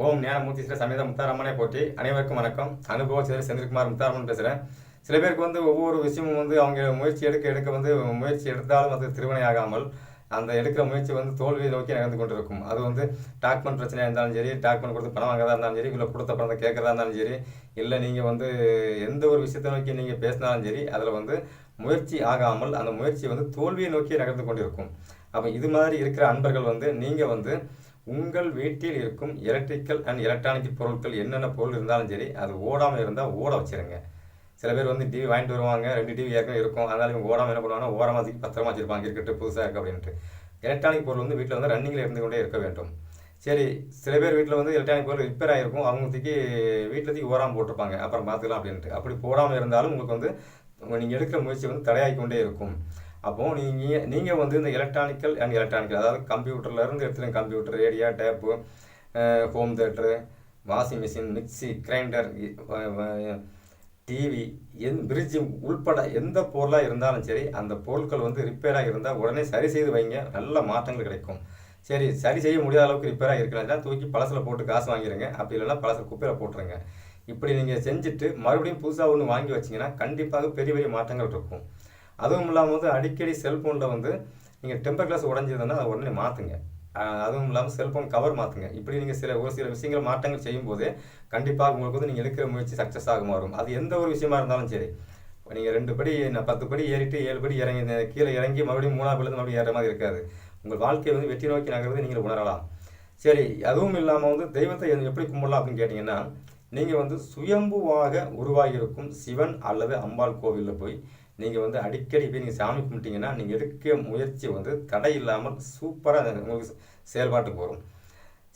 ஓம் ஞானமூர்த்தி ஸ்ரீ சமேத முத்தாரம்மனை போற்றி. அனைவருக்கும் வணக்கம். அனுபவ சிதறி செந்தில்குமார் முத்தாரம்மன் பேசுகிறேன் சில பேருக்கு வந்து ஒவ்வொரு விஷயமும் வந்து அவங்க முயற்சி எடுக்க எடுக்க வந்து முயற்சி எடுத்தாலும் அது திருவினை ஆகாமல் அந்த எடுக்கிற முயற்சி வந்து தோல்வியை நோக்கி நகர்ந்து கொண்டு இருக்கும் அது வந்து டாக்மெண்ட் பிரச்சனையாக இருந்தாலும் சரி டாக்மெண்ட் கொடுத்து பணம் வாங்குறதா இருந்தாலும் சரி இல்லை கொடுத்த பணத்தை கேட்குறதா இருந்தாலும் சரி இல்லை நீங்கள் வந்து எந்த ஒரு விஷயத்தை நோக்கி நீங்கள் பேசினாலும் சரி அதில் வந்து முயற்சி ஆகாமல் அந்த முயற்சி வந்து தோல்வியை நோக்கி நகர்ந்து கொண்டிருக்கும். அப்போ இது மாதிரி இருக்கிற அன்பர்கள் வந்து நீங்கள் வந்து உங்கள் வீட்டில் இருக்கும் எலக்ட்ரிக்கல் அண்ட் எலக்ட்ரானிக் பொருட்கள் என்னென்ன பொருள் இருந்தாலும் சரி அது ஓடாமல் இருந்தால் ஓட வச்சுருங்க. சில பேர் வந்து டிவி வாங்கிட்டு வருவாங்க ரெண்டு டிவி ஏற்கனவே இருக்கும். அதனால இவங்க ஓடாமல் என்ன பண்ணுவாங்கன்னா ஓரமாக தூக்கி பத்திரமா வச்சுருப்பாங்க. இருக்கட்டு புதுசாக இருக்குது அப்படின்ட்டு எலக்ட்ரானிக் பொருள் வந்து வீட்டில் வந்து ரன்னிங்கில் இருந்து கொண்டே இருக்க வேண்டும். சரி சில பேர் வீட்டில் வந்து எலக்ட்ரானிக் பொருள் ரிப்பேர் ஆகிருக்கும் அவங்க தூக்கி வீட்டில் தூக்கி ஓராமல் போட்டிருப்பாங்க. அப்புறம் பார்த்துக்கலாம் அப்படின்ட்டு அப்படி போடாமல் இருந்தாலும் உங்களுக்கு வந்து நீங்கள் எடுக்கிற முயற்சி வந்து தடையாகி கொண்டே இருக்கும். அப்போது நீங்கள் நீங்கள் வந்து இந்த எலக்ட்ரானிக்கல் அண்ட் எலக்ட்ரானிக்கல் அதாவது கம்ப்யூட்டர்லேருந்து இருந்து எடுத்துருங்க computer radio tape home theatre washing machine mixie grinder TV எந் பிரிட்ஜு உள்பட எந்த பொருளாக இருந்தாலும் சரி அந்த பொருட்கள் வந்து ரிப்பேராக இருந்தால் உடனே சரி செய்து வைங்க. நல்ல மாற்றங்கள் கிடைக்கும். சரி சரி செய்ய முடியாத அளவுக்கு ரிப்பேராக இருக்கலாம் தூக்கி பழசில் போட்டு காசு வாங்கிடுங்க அப்படி இல்லைன்னா பழசில் குப்பையில் போட்டுருங்க. இப்படி நீங்கள் செஞ்சுட்டு மறுபடியும் புதுசாக ஒன்று வாங்கி வச்சிங்கன்னா கண்டிப்பாக பெரிய பெரிய மாற்றங்கள் இருக்கும். அதுவும் இல்லாமல் வந்து அடிக்கடி செல்ஃபோனில் வந்து நீங்கள் டெம்பர் கிளாஸ் உடஞ்சதுன்னா அதை உடனே மாற்றுங்க அதுவும் இல்லாமல் செல்ஃபோன் கவர் மாற்றுங்க இப்படி நீங்கள் சில ஒரு சில விஷயங்கள் மாற்றங்கள் செய்யும்போதே கண்டிப்பாக உங்களுக்கு வந்து நீங்கள் எடுக்கிற முயற்சி சக்ஸஸ் ஆக மாறும். அது எந்த ஒரு விஷயமா இருந்தாலும் சரி. நீங்கள் ரெண்டு படி நான் பத்து படி ஏறிட்டு ஏழு படி இறங்கி கீழே இறங்கி மறுபடியும் மூணாவது படியில மறுபடியும் ஏற மாதிரி இருக்காது. உங்கள் வாழ்க்கையை வந்து வெற்றி நோக்கி நகர்வதை நீங்கள் உணரலாம். சரி அதுவும் இல்லாமல் வந்து தெய்வத்தை எப்படி கும்பிடலாம் அப்படின்னு கேட்டிங்கன்னா நீங்கள் வந்து சுயம்புவாக உருவாகியிருக்கும் சிவன் அல்லது அம்பாள் கோவிலில் போய் நீங்கள் வந்து அடிக்கடி போய் நீங்கள் சாமி கும்பிட்டீங்கன்னா நீங்கள் எடுக்க முயற்சி வந்து தடை இல்லாமல் சூப்பராக உங்களுக்கு செயல்பாட்டுக்கு வரும்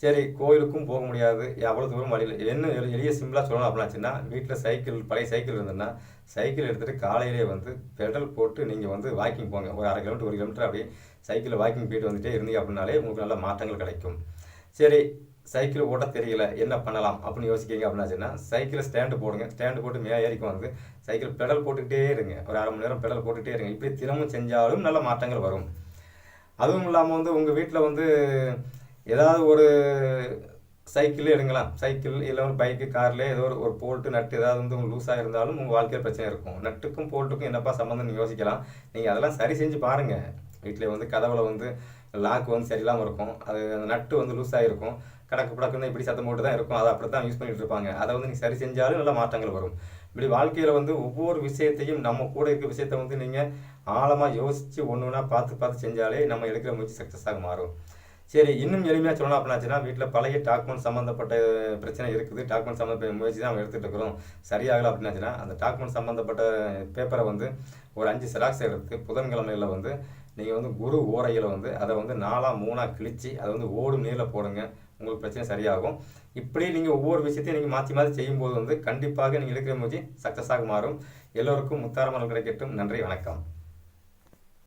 சரி கோயிலுக்கும் போக முடியாது. அவ்வளோ தூரம் வழியில் என்ன எளிய சிம்பிளாக சொல்லணும் அப்படின்னாச்சுன்னா வீட்டில் சைக்கிள் பழைய சைக்கிள் இருந்ததுன்னா சைக்கிள் எடுத்துகிட்டு காலையிலே வந்து பெடல் போட்டு நீங்கள் வந்து வாக்கிங் போங்க. ஒரு அரை கிலோமீட்டர் ஒரு கிலோமீட்டர் அப்படியே சைக்கிளில் வாக்கிங் போயிட்டு வந்துட்டே இருந்தீங்க அப்படின்னாலே உங்களுக்கு நல்ல மாற்றங்கள் கிடைக்கும். சரி சைக்கிள் ஓட்ட தெரியல என்ன பண்ணலாம் அப்படின்னு யோசிக்கிங்க அப்படின்னாச்சுன்னா சைக்கிளை ஸ்டாண்டு போடுங்க ஸ்டாண்டு போட்டு மேலே ஏறிக்கு வந்து சைக்கிள் பெடல் போட்டுக்கிட்டே இருங்க. ஒரு அரை மணி நேரம் பெடல் போட்டுகிட்டே இருங்க. இப்படி தினமும் செஞ்சாலும் நல்ல மாற்றங்கள் வரும். அதுவும் இல்லாமல் வந்து உங்கள் வீட்டில் வந்து ஏதாவது ஒரு சைக்கிள் எடுங்களேன். சைக்கிள் இல்லை ஒரு பைக்கு காரில் ஏதோ ஒரு ஒரு போல்ட்டு நட்டு ஏதாவது வந்து உங்களுக்கு லூஸாக இருந்தாலும் உங்கள் வாழ்க்கையில் பிரச்சனை இருக்கும். நட்டுக்கும் போல்ட்டுக்கும் என்னப்பா சம்மந்தம் யோசிக்கலாம். நீங்கள் அதெல்லாம் சரி செஞ்சு பாருங்கள் வீட்டில் வந்து கதவுல வந்து லாக் வந்து சரியில்லாமல் இருக்கும். அது அந்த நட்டு வந்து லூஸ் ஆகிருக்கும் கடக்கு படக்குன்னு இப்படி சத்தம் போட்டு தான் இருக்கும். அதை அப்படி தான் யூஸ் பண்ணிகிட்டு இருப்பாங்க. அதை வந்து நீங்கள் சரி செஞ்சாலும் நல்ல மாற்றங்கள் வரும். இப்படி வாழ்க்கையில் வந்து ஒவ்வொரு விஷயத்தையும் நம்ம கூட இருக்க விஷயத்த வந்து நீங்கள் ஆழமாக யோசித்து ஒன்று ஒன்றா பார்த்து பார்த்து செஞ்சாலே நம்ம எடுக்கிற முயற்சி சக்ஸஸாக மாறும். சரி இன்னும் எளிமையாக சொல்லணும் அப்படின்னாச்சுன்னா வீட்டில் பழைய டாக்குமெண்ட் சம்மந்தப்பட்ட பிரச்சனை இருக்குது. டாக்குமெண்ட் சம்மந்த முயற்சி தான் நம்ம எடுத்துகிட்டு இருக்கிறோம். சரியாகலை அப்படின்னாச்சுன்னா அந்த டாக்குமெண்ட் சம்மந்தப்பட்ட பேப்பரை வந்து ஒரு அஞ்சு செராக்ஸ் எடுத்து புதன்கிழமையில் வந்து நீங்கள் வந்து குரு ஓரையில் வந்து அதை வந்து நாலாக மூணாக கிழிச்சு அதை வந்து ஓடும் நீரில் போடுங்க. உங்களுக்கு பிரச்சனை சரியாகும். இப்படி நீங்கள் ஒவ்வொரு விஷயத்தையும் நீங்கள் மாற்றி மாற்றி செய்யும்போது வந்து கண்டிப்பாக நீங்கள் எடுக்கிற முயற்சி சக்ஸஸாக மாறும். எல்லோருக்கும் முத்தாரமல் கிடைக்கட்டும். நன்றி வணக்கம்.